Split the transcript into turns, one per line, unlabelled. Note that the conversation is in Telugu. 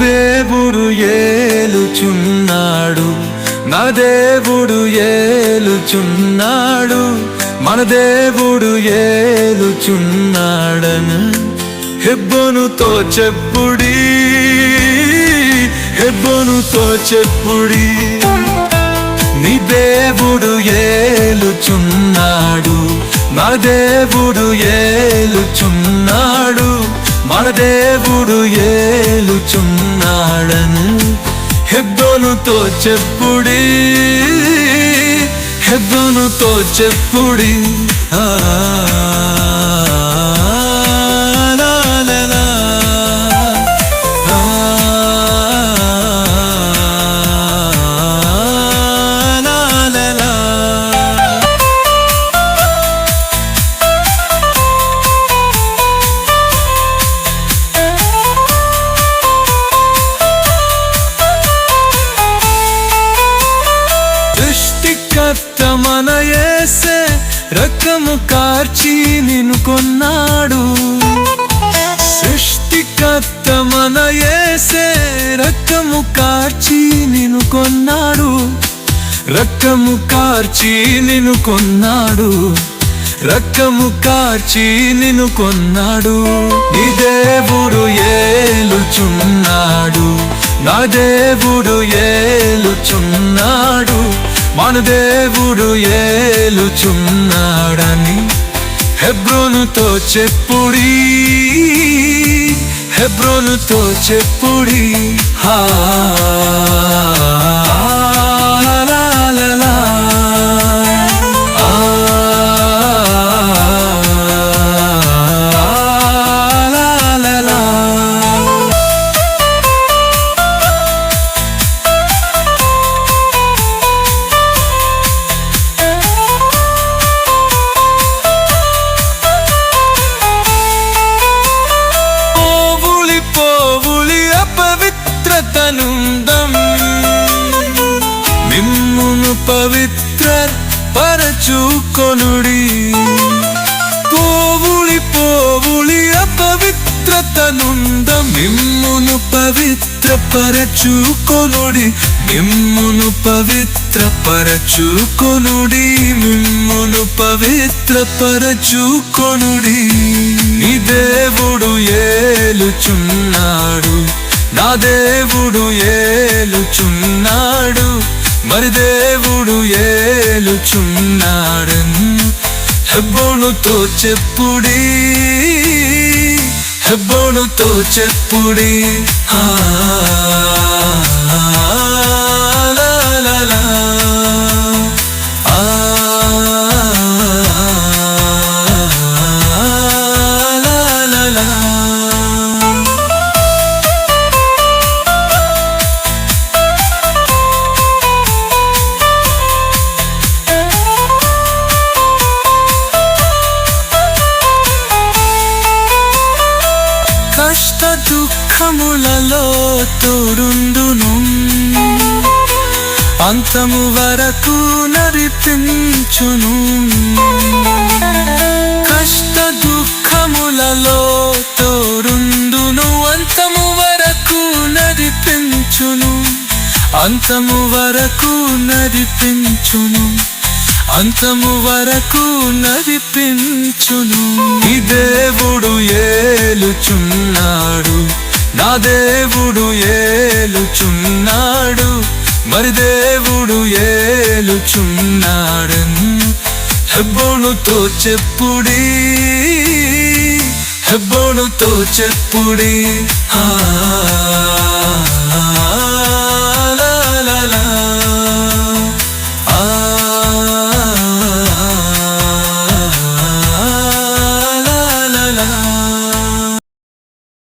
దేవుడు ఏలుచున్నాడు. నా దేవుడు ఏలుచున్నాడు. మన దేవుడు ఏలుచున్నాడను హెబ్బనుతో చెప్పుడి హెబ్బనుతో చెప్పుడి. నీ దేవుడు ఏలుచున్నాడు. నా దేవుడు ఏలుచున్నాడు. మన దేవుడు ఏలుచున్నాడు. హెద్దోనుతో చెప్పుడి హెద్దోనుతో చెప్పుడి. ఆ, యేసే రక్తము కార్చి నిన్ను కొన్నాడు. సృష్టికర్త మన యేసే రక్తము కార్చి నిన్ను కొన్నాడు. రక్తము కార్చి నిన్ను కొన్నాడు. రక్తము కార్చి నిన్ను కొన్నాడు. నీ దేవుడు ఏలుచున్నాడు. నా దేవుడు ఏలుచున్నాడు. మన దేవుడు ఏలుచున్నాడని హెబ్రోనుతో చెప్పుడి హెబ్రోనుతో చెప్పుడి. హా. కొనుడి పోవుళి పోవుళి అపవిత్రతనుంద మిమ్మును పవిత్ర పరచుకొనుడి మిమ్మును పవిత్ర పరచుకొనుడి మిమ్మును పవిత్ర పరచుకొనుడి నీ దేవుడు ఏలుచున్నాడు నా దేవుడు ఏలుచున్నాడు మరి దేవుడు ఏలుచున్నాడు హెబ్బోనుతో చెప్పుడి హెబ్బోనుతో చెప్పుడి. ఆ, కష్ట దుఃఖములలో తోడుండును. అంతము వరకు నడిపించును. కష్ట దుఃఖములలో తోడుండును. అంతము వరకు నడిపించును. అంతము వరకు నడిపించును. అంతము వరకు నడిపించును. ఈ దేవుడు ఏలుచున్నాడు. నా దేవుడు ఏలుచున్నాడు. మరి దేవుడు ఏలుచున్నాడు హెబ్బోనుతో చెప్పుడి. హెబ్బోనుతో చెప్పుడి. ఆ